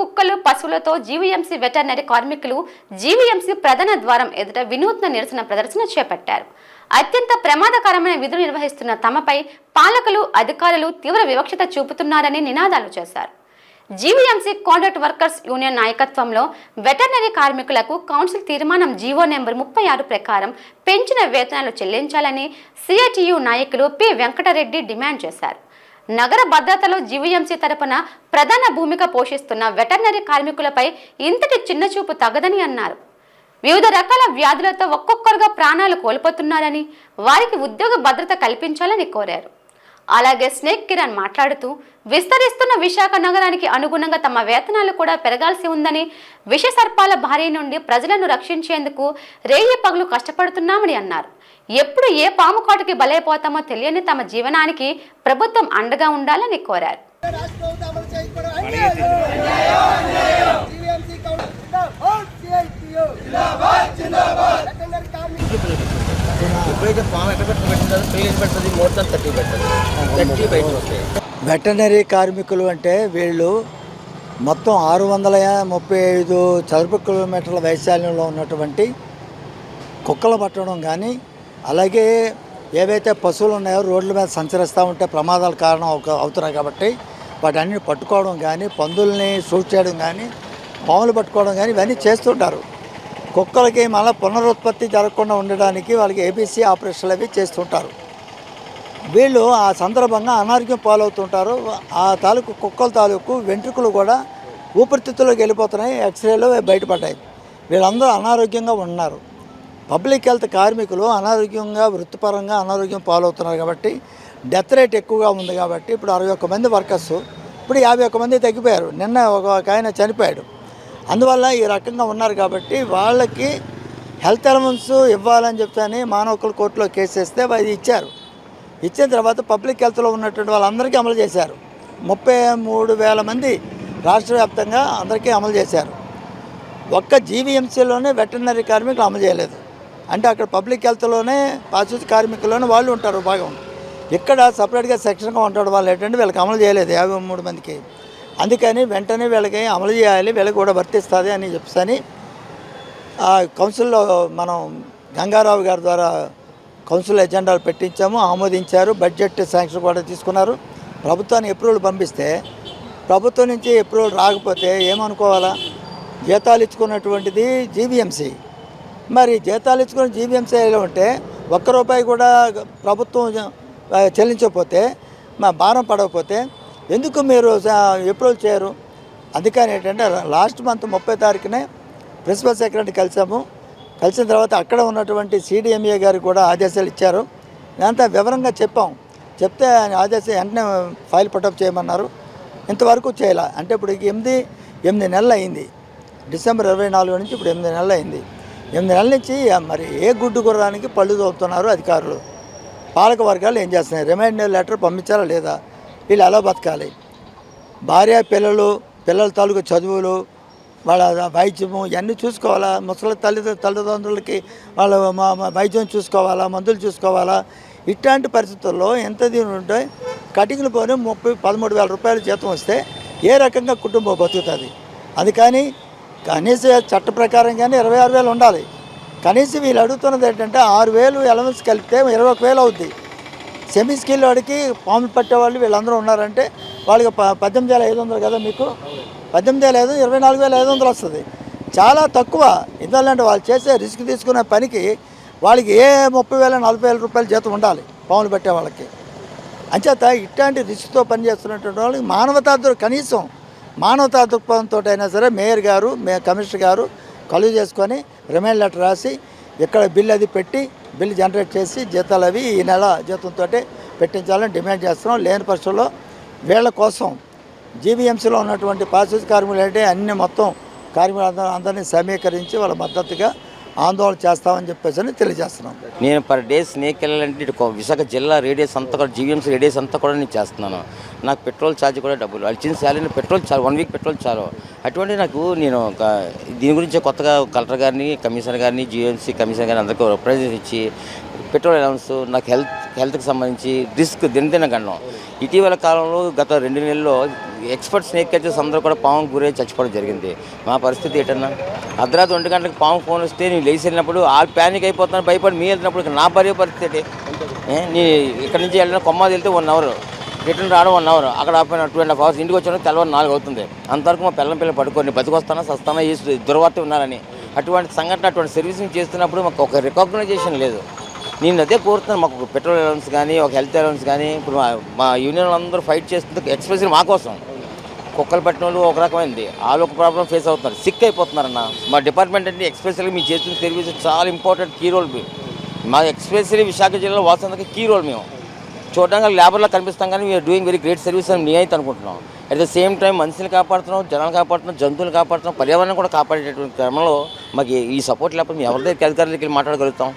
కుక్కలు పశువులతో GVMC veterinary కార్మికులు జీవీఎంసీ ప్రధాన ద్వారం ఎదుట వినూత్న నిరసన ప్రదర్శన చేపట్టారు. అత్యంత ప్రమాదకరమైన విధులు నిర్వహిస్తున్న తమపై పాలకులు అధికారులు తీవ్ర వివక్షత చూపుతున్నారని నినాదాలు చేశారు. జీవీఎంసీ కాంట్రాక్ట్ వర్కర్స్ యూనియన్ నాయకత్వంలో వెటర్నరీ కార్మికులకు కౌన్సిల్ తీర్మానం జీవో నెంబర్ ముప్పై ఆరు ప్రకారం పెంచిన వేతనాలు చెల్లించాలని సిఐటియు నాయకులు పి వెంకటరెడ్డి డిమాండ్ చేశారు. నగర భద్రతలో జీవీఎంసీ తరపున ప్రధాన భూమిక పోషిస్తున్న వెటర్నరీ కార్మికులపై ఇంతటి చిన్నచూపు తగదని అన్నారు. వివిధ రకాల వ్యాధులతో ఒక్కొక్కరుగా ప్రాణాలు కోల్పోతున్నారని వారికి ఉద్యోగ భద్రత కల్పించాలని కోరారు. అలాగే స్నేక్ కిరణ్ మాట్లాడుతూ విస్తరిస్తున్న విశాఖ నగరానికి అనుగుణంగా తమ వేతనాలు కూడా పెరగాల్సి ఉందని విష సర్పాల భారీ నుండి ప్రజలను రక్షించేందుకు రేయి పగులు కష్టపడుతున్నామని అన్నారు. ఎప్పుడు ఏ పాము కాటుకి బలైపోతామో తెలియని తమ జీవనానికి ప్రభుత్వం అండగా ఉండాలని కోరారు. వెటర్నరీ వెటనరీ కార్మికులు అంటే వీళ్ళు మొత్తం ఆరు వందల ముప్పై ఐదు చదరపు కిలోమీటర్ల వైశాల్యంలో ఉన్నటువంటి కుక్కలు పట్టడం కానీ అలాగే ఏవైతే పశువులు ఉన్నాయో రోడ్ల మీద సంచరిస్తూ ఉంటే ప్రమాదాల కారణం అవుతున్నాయి కాబట్టి వాటన్ని పట్టుకోవడం కానీ పందుల్ని షూట్ చేయడం కానీ పాములు పట్టుకోవడం కానీ ఇవన్నీ చేస్తుంటారు. కుక్కలకి మళ్ళీ పునరుత్పత్తి జరగకుండా ఉండడానికి వాళ్ళకి ఏబీసీ ఆపరేషన్లు అవి చేస్తుంటారు. వీళ్ళు ఆ సందర్భంగా అనారోగ్యం పాలవుతుంటారు. ఆ తాలూకు కుక్కల తాలూకు వెంట్రుకలు కూడా ఊపిరితిత్తులోకి వెళ్ళిపోతున్నాయి. ఎక్స్రేలో బయటపడ్డాయి. వీళ్ళందరూ అనారోగ్యంగా ఉన్నారు పబ్లిక్ హెల్త్ కార్మికులు అనారోగ్యంగా వృత్తిపరంగా అనారోగ్యం పాలవుతున్నారు కాబట్టి డెత్ రేట్ ఎక్కువగా ఉంది కాబట్టి ఇప్పుడు అరవై ఒక్క మంది వర్కర్స్ ఇప్పుడు యాభై ఒక్క మంది తగ్గిపోయారు. నిన్న ఒక ఆయన చనిపోయాడు. అందువల్ల ఈ రకంగా ఉన్నారు కాబట్టి వాళ్ళకి హెల్త్ అలవెన్స్ ఇవ్వాలని చెప్తాని మానవ హక్కుల కోర్టులో కేసు వేస్తే అది ఇచ్చారు. ఇచ్చిన తర్వాత పబ్లిక్ హెల్త్లో ఉన్నటువంటి వాళ్ళందరికీ అమలు చేశారు. ముప్పై మూడు వేల మంది రాష్ట్ర వ్యాప్తంగా అందరికీ అమలు చేశారు. ఒక్క జీవీఎంసీలోనే వెటర్నరీ కార్మికులు అమలు చేయలేదు. అంటే అక్కడ పబ్లిక్ హెల్త్లోనే పారిశుద్ధ కార్మికుల్లోనే వాళ్ళు ఉంటారు భాగం. ఇక్కడ సపరేట్గా సెక్షన్గా ఉంటాడు వాళ్ళు ఏంటంటే వీళ్ళకి అమలు చేయలేదు యాభై మూడు మందికి. అందుకని వెంటనే వీళ్ళకి అమలు చేయాలి వీళ్ళకి కూడా వర్తిస్తుంది అని చెప్పని ఆ కౌన్సిల్లో మనం గంగారావు గారి ద్వారా కౌన్సిల్ ఎజెండాలు పెట్టించాము ఆమోదించారు బడ్జెట్ శాంక్షన్ కూడా తీసుకున్నారు. ప్రభుత్వాన్ని అప్రూవల్ పంపిస్తే ప్రభుత్వం నుంచి అప్రూవల్ రాకపోతే ఏమనుకోవాలా? జీతాలు ఇచ్చుకున్నటువంటిది జీబీఎంసీ మరి జీతాలు ఇచ్చుకొని జీవీఎంసీలో ఉంటే ఒక్క రూపాయి కూడా ప్రభుత్వం చెల్లించకపోతే మా భారం పడకపోతే ఎందుకు మీరు అప్రూవల్ చేయరు? అందుకని ఏంటంటే లాస్ట్ మంత్ ముప్పై తారీఖునే ప్రిన్సిపల్ సెక్రటరీ కలిసాము. కలిసిన తర్వాత అక్కడ ఉన్నటువంటి సిడిఎంఏ గారికి కూడా ఆదేశాలు ఇచ్చారు. అంతా వివరంగా చెప్పాం. చెప్తే ఆయన ఆదేశం వెంటనే ఫైల్ పటప్ చేయమన్నారు. ఇంతవరకు చేయాల. అంటే ఇప్పుడు ఎనిమిది ఎనిమిది నెలలు అయింది. డిసెంబర్ ఇరవై నాలుగు నుంచి ఇప్పుడు ఎనిమిది నెలలు అయింది. ఎనిమిది నెలల నుంచి మరి ఏ గుడ్డు గుర్రానికి పళ్ళు తోపుతున్నారు అధికారులు? పాలక వర్గాలు ఏం చేస్తున్నాయి? రిమైండర్ లెటర్ పంపించాలా లేదా? వీళ్ళు ఎలా బతకాలి? భార్య పిల్లలు పిల్లల తాలూకు చదువులు వాళ్ళ వైద్యము ఇవన్నీ చూసుకోవాలా? ముసలి తల్లి తల్లిదండ్రులకి వాళ్ళ మా- వైద్యం చూసుకోవాలా? మందులు చూసుకోవాలా? ఇట్లాంటి పరిస్థితుల్లో ఎంత దీని ఉంటే కటింగ్లు పోని ముప్పై పదమూడు వేల రూపాయల జీతం వస్తే ఏ రకంగా కుటుంబం బతుకుతుంది? అందుకని కనీస చట్ట ప్రకారం కానీ ఇరవై ఆరు వేలు ఉండాలి. కనీసం వీళ్ళు అడుగుతున్నది ఏంటంటే ఆరు వేలు ఎలవెన్స్ కలిపితే ఇరవై ఒక వేలు అవుద్ది. సెమీ స్కిల్ వాడికి పాములు పట్టేవాళ్ళు వీళ్ళందరూ ఉన్నారంటే వాళ్ళకి ప పద్దెనిమిది వేల ఐదు వందలు కదా మీకు? పద్దెనిమిది వేల ఐదు ఇరవై నాలుగు వేల ఐదు వందలు వస్తుంది. చాలా తక్కువ. ఎందుకంటే వాళ్ళు చేసే రిస్క్ తీసుకునే పనికి వాళ్ళకి ఏ ముప్పై వేల నలభై వేల రూపాయల జీతం ఉండాలి పాములు పట్టే వాళ్ళకి. అంచేత ఇట్లాంటి రిస్క్తో పనిచేస్తున్నటువంటి వాళ్ళకి మానవతా కనీసం మానవతా దృక్పథంతో అయినా సరే మేయర్ గారు మే కమిషనర్ గారు కలుగు చేసుకొని రిమైండ్ లెటర్ రాసి ఇక్కడ బిల్ అది పెట్టి బిల్ జనరేట్ చేసి జీతాలు అవి ఈ నెల జీతంతో పెట్టించాలని డిమాండ్ చేస్తున్నాం. లేని పక్షంలో వీళ్ళ కోసం జీవీఎంసీలో ఉన్నటువంటి పారిశుద్ధ కార్మికులు అంటే అన్ని మొత్తం కార్మికులు అందరినీ సమీకరించి వాళ్ళ మద్దతుగా ఆందోళన చేస్తామని చెప్పేసి అని తెలియజేస్తున్నాం. నేను పర్ డే స్నేక్ వెళ్ళాలంటే ఇటు విశాఖ జిల్లా రేడియస్ అంతా కూడా జీవీఎంసీ రేడియస్ అంతా కూడా నేను చేస్తున్నాను. నాకు పెట్రోల్ ఛార్జ్ కూడా డబ్బులు అడిచిన శాలరీ పెట్రోల్ చాలు వన్ వీక్ పెట్రోల్ చాలు. అటువంటి నాకు నేను ఒక దీని గురించి కొత్తగా కలెక్టర్ గారిని కమిషనర్ గారిని జీవీఎంసీ కమిషనర్ గారిని అందరికీ రిప్రజెంట్ ఇచ్చి పెట్రోల్ అలౌన్స్ నాకు హెల్త్ హెల్త్కి సంబంధించి రిస్క్ దినదిన గండం ఇటీవల కాలంలో గత రెండు నెలల్లో ఎక్స్పర్ట్ స్నేక్ క్యాచర్స్ అందరూ కూడా పాము గురై చచ్చిపోవడం జరిగింది. మా పరిస్థితి ఏంటన్నా? అర్ధరాత్రి ఒంటి గంటలకు పాము ఫోన్ వస్తే నేను లేచి వెళ్ళినప్పుడు వాళ్ళు ప్యానిక్ అయిపోతున్నాను భయపడి మీ వెళ్తున్నప్పుడు నా భార్య పరిస్థితి ఏంటి? నీ ఇక్కడ నుంచి వెళ్ళిన కొమ్మాది వెళ్తే వన్ అవర్. రిటర్న్ రావడం వన్ అవర్. అక్కడ ఆపిన టూ అండ్ హాఫ్ అవర్స్. ఇంటికి వచ్చిన తెల్లవారు నాలుగు అవుతుంది. అంతవరకు మా పిల్లల పిల్లలు పడుకొని బతికొస్తానా సస్తానా చేసి దుర్వార్త ఉన్నారని. అటువంటి సంఘటన అటువంటి సర్వీసింగ్ చేస్తున్నప్పుడు మాకు ఒక రికగ్నైజేషన్ లేదు. నేను అదే కోరుతున్నాను. మాకు పెట్రోల్ అలవెన్స్ కానీ ఒక హెల్త్ అలవెన్స్ కానీ ఇప్పుడు మా మా యూనియన్ అందరూ ఫైట్ చేస్తుంది ఎక్స్ప్రెస్ మా కోసం కుక్కలు పట్టిన వాళ్ళు ఒక రకమైంది. వాళ్ళు ఒక ప్రాబ్లం ఫేస్ అవుతున్నారు. సిక్ అయిపోతున్నారన్న. మా డిపార్ట్మెంట్ అంటే ఎక్స్పెషల్గా మీ చేస్తున్న సర్వీస్ చాలా ఇంపార్టెంట్ కీ రోల్ మా. ఎక్స్పెషల్లీ విశాఖ జిల్లాలో వాసందకి కీ రోల్ మేము. చూడడానికి లేబర్లో కనిపిస్తాం కానీ we're doing very great service అని నేనైతే అనుకుంటున్నాం. అట్ ద సేమ్ టైం మనుషులు కాపాడుతున్నాం జనాలు కాపాడుతున్నాం జంతువులు కాపాడుతున్నాం పర్యావరణం కూడా కాపాడేటటువంటి క్రమంలో మాకు ఈ సపోర్ట్ లేకపోతే మేము ఎవరి దగ్గరికి అధికారుల మాట్లాడగలుగుతాం.